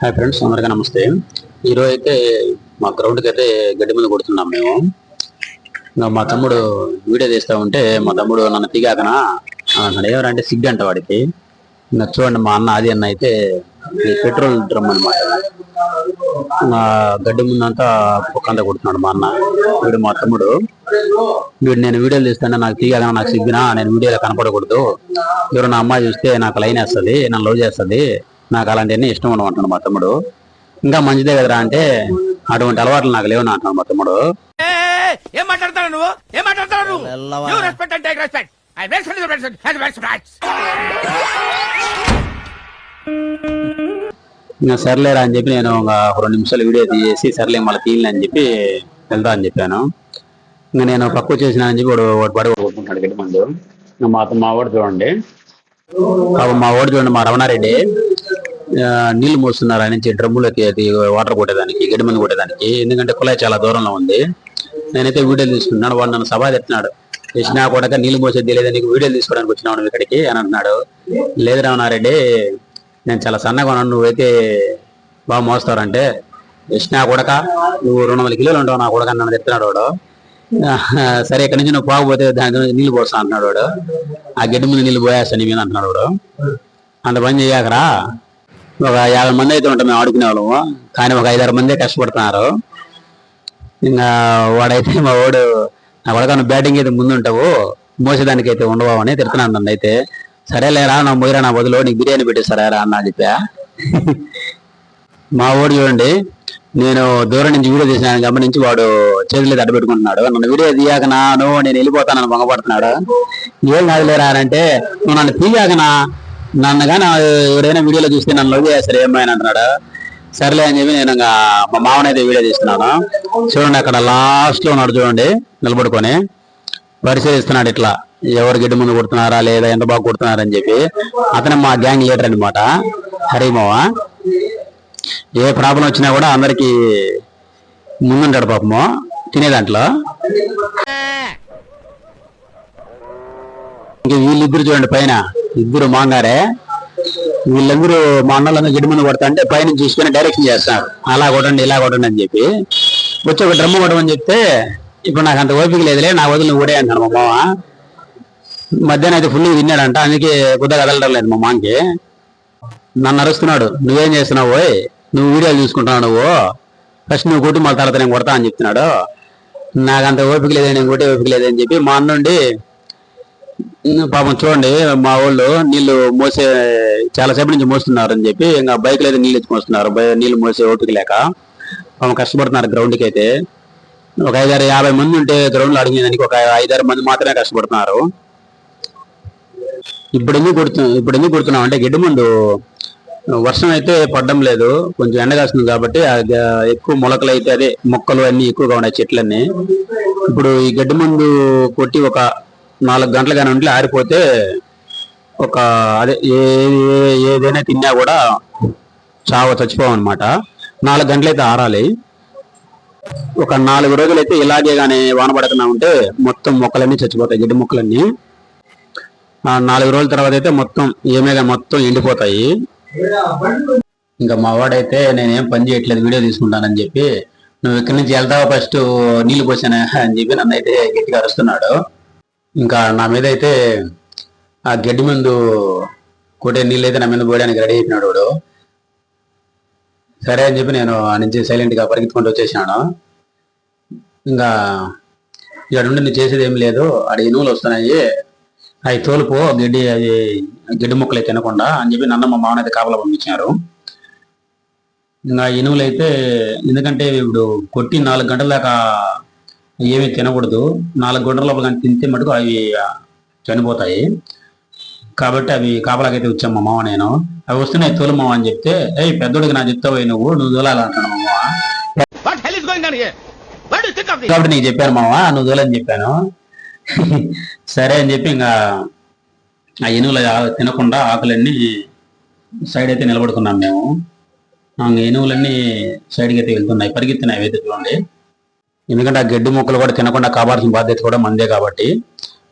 Hi friends అందరికీ నమస్తే. ఈరోజు అయితే మా గ్రౌండ్కి అయితే గడ్డి మీద కొడుతున్నాం మేము. ఇంకా మా తమ్ముడు వీడియో తీస్తా ఉంటే మా తమ్ముడు నన్ను తిగాకనా? అన్నాడు ఎవరంటే సిగ్గు అంట వాడికి. ఇంకా చూడండి మా అన్న అది అన్న అయితే పెట్రోల్ డ్రమ్ అనమాట గడ్డి ముందంతా పొక్కంతా కొడుతున్నాడు మా అన్న. వీడు మా తమ్ముడు. వీడు నేను వీడియోలు తీస్తాను నాకు తీయాలని నాకు సిగ్గునా? నేను వీడియోలో కనపడకూడదు. ఎవరు నా అమ్మాయి చూస్తే నాకు లైన్ వేస్తుంది నన్ను లవ్ చేస్తుంది. నాకు అలాంటివన్నీ ఇష్టం ఉండమంటున్నాడు మా తమ్ముడు. ఇంకా మంచిదే కదరా అంటే అటువంటి అలవాట్లు నాకు లేవు అంటున్నాడు మా తమ్ముడు. ఏం మాట్లాడతాడు నువ్వు? ఏం మాట్లాడతాడు నువ్వు? యూ రెస్పెక్ట్ రెస్పెక్ట్ ఐ ఇంకా సర్లేరా అని చెప్పి నేను ఒక రెండు నిమిషాలు వీడియో తీసేసి సర్లే మళ్ళీ తీయలే అని చెప్పి వెళ్తా అని చెప్పాను. ఇంకా నేను పక్క చేసిన అని చెప్పి వాడు వాడు పడి కొట్టుకుంటాడు గట్టి మందు మా మా వాడు చూడండి. మా వాడు చూడండి మా రమణారెడ్డి. నీళ్ళు మోస్తున్నారు. ఆయన నుంచి డ్రమ్ములకి అది వాటర్ కొట్టేదానికి గడ్డి కొట్టేదానికి. ఎందుకంటే కుళాయి చాలా దూరంలో ఉంది. నేనైతే వీడియోలు తీసుకున్నాను. వాడు నన్ను సభా చెప్తున్నాడు. కృష్ణా కూడా నీళ్ళు మోసేది తెలియదు? నీకు వీడియోలు తీసుకోవడానికి వచ్చినావు ఇక్కడికి? అని అంటున్నాడు. లేదు రమణారెడ్డి నేను చాలా సన్నగా ఉన్నాను. నువ్వైతే బాగా మోస్తారంటే కృష్ణా కొడక నువ్వు రెండు వందల కిలోలు ఉంటావు నా కొడక నన్ను చెప్తున్నాడు వాడు. సరే ఇక్కడ నుంచి నువ్వు పోకపోతే దాని నుంచి నీళ్ళు పోస్తా అంటున్నాడు వాడు. ఆ గడ్డి ముందు నీళ్ళు పోయేస్తా నీ మీద అంటున్నాడు వాడు. అంత పని చేయకరా. ఒక యాభై మంది అయితే ఉంటాం మేము ఆడుకునే వాళ్ళము. కానీ ఒక ఐదారు మందే కష్టపడుతున్నారు. ఇంకా వాడైతే మా వాడు నా కొడక బ్యాటింగ్ అయితే ముందు ఉంటావు మోసేదానికి అయితే ఉండవు అని తిడుతున్నాను నన్ను అయితే. సరేలేరా నా మొయ్యరా నా బదులు నీకు బిర్యానీ పెట్టిస్తారా అన్న చెప్పా. మా వాడు చూడండి నేను దూరం నుంచి వీడియో తీసినాను గమనించి వాడు చేతులు అయితే అడ్డపెట్టుకుంటున్నాడు నన్ను వీడియో తీయాక నాను నేను వెళ్ళిపోతానని భంగపడుతున్నాడు ఏం కాదులేరా అంటే నువ్వు నన్ను తీయాకనా నన్ను కానీ ఎవరైనా వీడియోలో చూస్తే నన్ను లవ్ చేస్తారు ఏమైనా అంటున్నాడు? సర్లే అని చెప్పి నేను ఇంకా మా మామనైతే వీడియో తీస్తున్నాను. చూడండి అక్కడ లాస్ట్లో ఉన్నాడు చూడండి నిలబడుకొని. పరిశీలిస్తున్నాడు ఇట్లా. ఎవరు గిడ్డు ముందు కొడుతున్నారా లేదా ఎంత బాగా కొడుతున్నారా అని చెప్పి. అతనే మా గ్యాంగ్ లీడర్ అనమాట హరిమావ ఏ ప్రాబ్లం వచ్చినా కూడా అందరికి ముందుంటాడు పాపము. తినే దాంట్లో. ఇంక వీళ్ళిద్దరు చూడండి పైన. ఇద్దరు మాంగారే వీళ్ళందరూ మా అన్నలందరూ గిడ్డ ముందు కొడతా అంటే పైన చూసుకొని డైరెక్షన్ చేస్తారు అలా కొట్టండి ఇలా కొట్టండి అని చెప్పి. వచ్చి ఒక డ్రమ్ము కొట్టమని చెప్తే ఇప్పుడు నాకు అంత ఓపిక లేదులే నా వదిలి ఊడే అంటాను మా మామ మధ్యాహ్నం అయితే ఫుల్ తిన్నాడంట అందుకే కొద్దిగా కదలడం లేదు మా మామకి. నన్ను అరుస్తున్నాడు నువ్వేం చేస్తున్నావు నువ్వు వీడియోలు చూసుకుంటున్నావు నువ్వు? ఫస్ట్ నువ్వు కొట్టి మళ్ళీ తర్వాత నేను కొడతా అని చెప్తున్నాడు. నాకు అంత ఓపిక లేదు నేను కొట్టే ఓపిక లేదని చెప్పి మా అన్నుండి పాపం చూడండి మా వాళ్ళు నీళ్ళు మోసే చాలా సేపటి నుంచి మోస్తున్నారు అని చెప్పి ఇంకా బైక్ అయితే నీళ్ళు ఇచ్చి మోస్తున్నారు. నీళ్ళు నీళ్ళు మోసే ఓపిక లేక పాపం కష్టపడుతున్నారు గ్రౌండ్కి అయితే. ఒక ఐదారు యాభై మంది ఉంటే గ్రౌండ్లో లో ఒక ఐదారు మంది మాత్రమే కష్టపడుతున్నారు. ఇప్పుడు ఎందుకు కొడుతున్నాం ఇప్పుడు ఎందుకు కొడుతున్నాం అంటే గిడ్డు ముందు వర్షం అయితే పడడం లేదు. కొంచెం ఎండ కాస్తుంది కాబట్టి ఎక్కువ మొలకలు అయితే అదే మొక్కలు అన్ని ఎక్కువగా ఉన్నాయి చెట్లన్నీ. ఇప్పుడు ఈ గడ్డి ముందు కొట్టి ఒక నాలుగు గంటలు కానీ ఉంటే ఆరిపోతే ఒక అదే ఏ ఏ- ఏదైనా తిన్నా కూడా చావ చచ్చిపోవన్నమాట నాలుగు గంటలైతే ఆరాలి. ఒక నాలుగు రోజులు అయితే ఇలాగే కానీ వాన పడకుండా ఉంటే మొత్తం మొక్కలన్నీ చచ్చిపోతాయి గడ్డి మొక్కలన్నీ. నాలుగు రోజుల తర్వాత అయితే మొత్తం ఏమేగా మొత్తం ఎండిపోతాయి. ఇంకా మా వాడైతే నేనేం పని చేయట్లేదు వీడియో తీసుకుంటానని చెప్పి నువ్వు ఇక్కడి నుంచి వెళ్తావా ఫస్ట్? నీళ్ళు పోసానా? అని చెప్పి నన్ను అయితే గట్టిగా అరుస్తున్నాడు. ఇంకా నా మీద అయితే ఆ గడ్డి ముందు కొట్టే నీళ్ళు అయితే నా మీద పోయడానికి రెడీ అయిపోయినాడు వాడు. సరే అని చెప్పి నేను ఆ నుంచి సైలెంట్గా పరిగెత్తుకుంటూ వచ్చేసాను ఇంకా ఇక్కడ నుండి నేను చేసేది ఏం లేదు. ఆడ ఇనుములు వస్తున్నాయి. అవి తోలుపో గడ్డి అది గడ్డి మొక్కలు అయితే తినకుండా అని చెప్పి నన్న మా మామనైతే కాపలా పంపించారు ఇంకా ఇనువులు అయితే ఎందుకంటే ఇప్పుడు కొట్టి నాలుగు గంటల దాకా ఏమీ తినకూడదు. నాలుగు గంటల లోపల కానీ తింటే మటుకు అవి చనిపోతాయి. కాబట్టి అవి కాపలాకైతే వచ్చాం మా మామ నేను. అవి వస్తున్నాయి తోలు మామ అని చెప్తే ఏయ్ పెద్దోడికి నా చెప్తావు నువ్వు నువ్వు తోలాలంటాను మామ. కాబట్టి నీకు చెప్పాను మామ నువ్వు తోలని చెప్పాను. సరే అని చెప్పి ఇంకా ఆ ఎనువులు ఆ- తినకుండా ఆకులన్నీ సైడ్ అయితే నిలబడుకున్నాం మేము. ఆ ఎనువులన్నీ సైడ్కి అయితే వెళ్తున్నాయి పరిగెత్తున్నాయి అయితే చూడండి. ఎందుకంటే ఆ గడ్డి మొక్కలు కూడా తినకుండా కాపాడాల్సిన బాధ్యత కూడా మందే కాబట్టి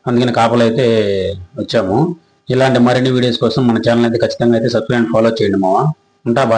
అందుకని కాపలైతే వచ్చాము. ఇలాంటి మరిన్ని వీడియోస్ కోసం మన ఛానల్ అయితే ఖచ్చితంగా అయితే సబ్స్క్రైబ్ ఫాలో చేయండి మావా. ఉంటా బాయ్